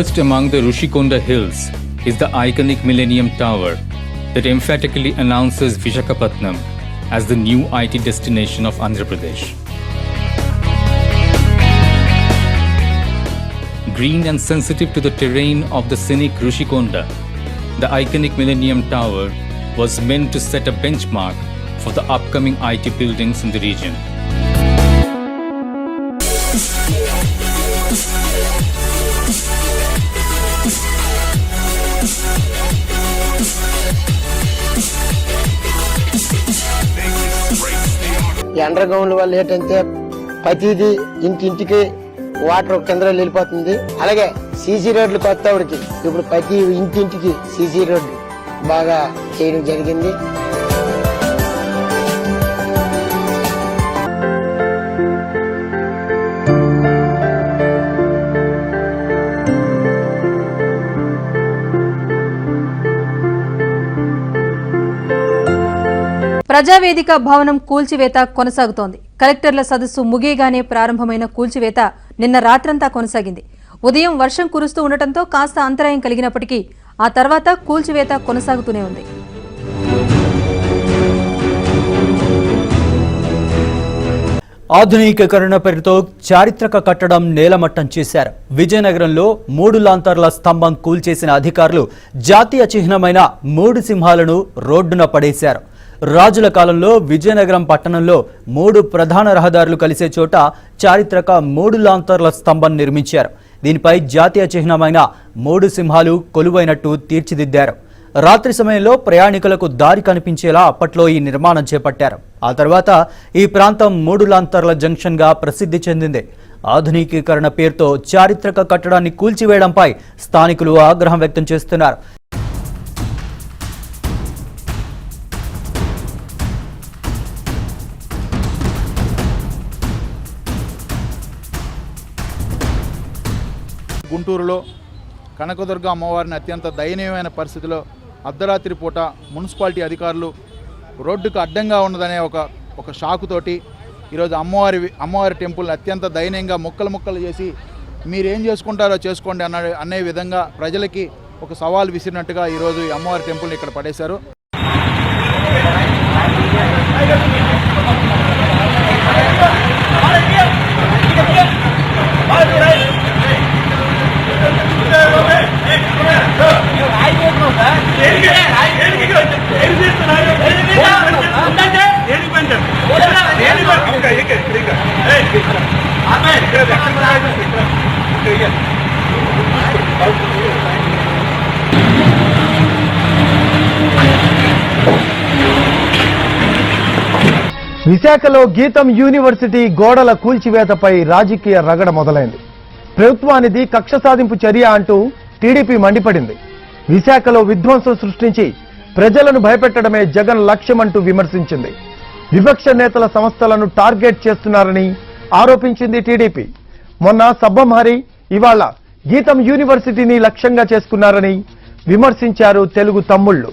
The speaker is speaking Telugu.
Perched among the Rushikonda hills is the iconic Millennium Tower that emphatically announces Vishakhapatnam as the new IT destination of Andhra Pradesh. Green and sensitive to the terrain of the scenic Rushikonda, the iconic Millennium Tower was meant to set a benchmark for the upcoming IT buildings in the region. ఈ వల్ల ఏంటంటే ప్రతిదీ ఇంటింటికి వాటర్ కింద వెళ్ళిపోతుంది. అలాగే సీసీ రోడ్లు కొత్తవాడికి ఇప్పుడు ప్రతి ఇంటింటికి సీసీ రోడ్డు బాగా చేయడం జరిగింది. ప్రజావేదిక భవనం కూల్చివేత కొనసాగుతోంది. కలెక్టర్ల సదస్సు ముగియగానే ప్రారంభమైన కూల్చివేత నిన్న రాత్రంతా కొనసాగింది. ఉదయం వర్షం కురుస్తూ ఉండటంతో కాస్త అంతరాయం కలిగినప్పటికీ ఆ తర్వాత కూల్చివేత కొనసాగుతూనే ఉంది. ఆధునికీకరణ పేరుతో చారిత్రక కట్టడం నేలమట్టం చేశారు. విజయనగరంలో మూడు లాంతర్ల స్తంభం కూల్చేసిన అధికారులు జాతీయ చిహ్నమైన మూడు సింహాలను రోడ్డున పడేశారు. రాజుల కాలంలో విజయనగరం పట్టణంలో మూడు ప్రధాన రహదారులు కలిసే చోట చారిత్రక మూడు లాంతర్ల స్తంభం నిర్మించారు. దీనిపై జాతీయ చిహ్నమైన మూడు సింహాలు కొలువైనట్టు తీర్చిదిద్దారు. రాత్రి సమయంలో ప్రయాణికులకు దారి కనిపించేలా అప్పట్లో ఈ నిర్మాణం చేపట్టారు. ఆ తర్వాత ఈ ప్రాంతం మూడు లాంతర్ల జంక్షన్గా ప్రసిద్ధి చెందింది. ఆధునికీకరణ పేరుతో చారిత్రక కట్టడాన్ని కూల్చివేయడంపై స్థానికులు ఆగ్రహం వ్యక్తం చేస్తున్నారు. గుంటూరులో కనకదుర్గ అమ్మవారిని అత్యంత దయనీయమైన పరిస్థితిలో అర్ధరాత్రి పూట మున్సిపాలిటీ అధికారులు రోడ్డుకు అడ్డంగా ఉన్నదనే ఒక ఒక షాకుతోటి ఈరోజు అమ్మవారి అమ్మవారి టెంపుల్ని అత్యంత దయనీయంగా ముక్కలు ముక్కలు చేసి మీరేం చేసుకుంటారో చేసుకోండి అన్న అనే విధంగా ప్రజలకి ఒక సవాల్ విసిరినట్టుగా ఈరోజు ఈ అమ్మవారి టెంపుల్ని ఇక్కడ పడేశారు. విశాఖలో గీతం యూనివర్సిటీ గోడల కూల్చివేతపై రాజకీయ రగడ మొదలైంది. ప్రభుత్వానిది కక్ష సాధింపు చర్య అంటూ టీడీపీ మండిపడింది. విశాఖలో విధ్వంసం సృష్టించి ప్రజలను భయపెట్టడమే జగన్ లక్ష్యమంటూ విమర్శించింది. విపక్ష నేతల సంస్థలను టార్గెట్ చేస్తున్నారని ఆరోపించింది టీడీపీ. మొన్న సబ్బం హరి ఇవాళ గీతం యూనివర్సిటీని లక్ష్యంగా చేసుకున్నారని విమర్శించారు తెలుగు తమ్ముళ్ళు